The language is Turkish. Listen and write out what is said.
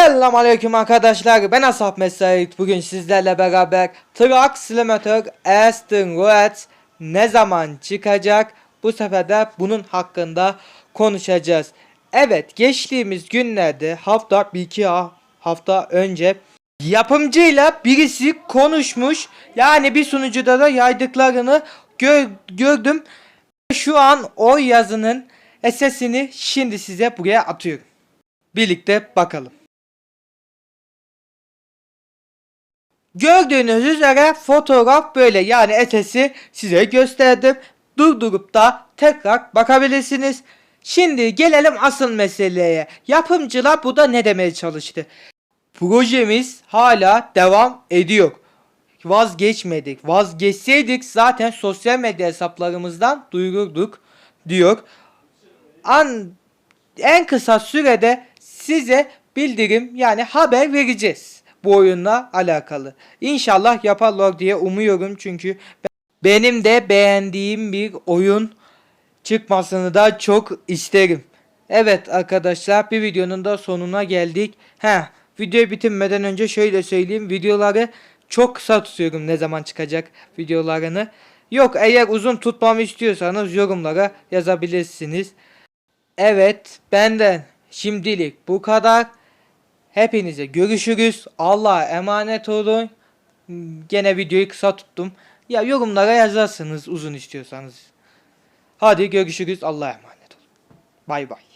Selamun Aleyküm arkadaşlar. Ben Asaf Mesait. Bugün sizlerle beraber Truck Simulator Aston Road ne zaman çıkacak? Bu sefer de bunun hakkında konuşacağız. Evet geçtiğimiz günlerde hafta bir iki ha- hafta önce yapımcıyla birisi konuşmuş. Yani bir sunucuda da yaydıklarını gör- gördüm. Şu an o yazının sesini şimdi size buraya atıyorum. Birlikte bakalım. Gördüğünüz üzere fotoğraf böyle yani SS'i size gösterdim. Durdurup da tekrar bakabilirsiniz. Şimdi gelelim asıl meseleye. Yapımcılar bu da ne demeye çalıştı? Projemiz hala devam ediyor. Vazgeçmedik. Vazgeçseydik zaten sosyal medya hesaplarımızdan duyururduk diyor. An en kısa sürede size bildirim yani haber vereceğiz bu oyunla alakalı. İnşallah yaparlar diye umuyorum çünkü benim de beğendiğim bir oyun çıkmasını da çok isterim. Evet arkadaşlar bir videonun da sonuna geldik. He video bitirmeden önce şöyle söyleyeyim videoları çok kısa tutuyorum ne zaman çıkacak videolarını. Yok eğer uzun tutmamı istiyorsanız yorumlara yazabilirsiniz. Evet benden şimdilik bu kadar. Hepinize görüşürüz. Allah'a emanet olun. Gene videoyu kısa tuttum. Ya yorumlara yazarsınız uzun istiyorsanız. Hadi görüşürüz. Allah'a emanet olun. Bay bay.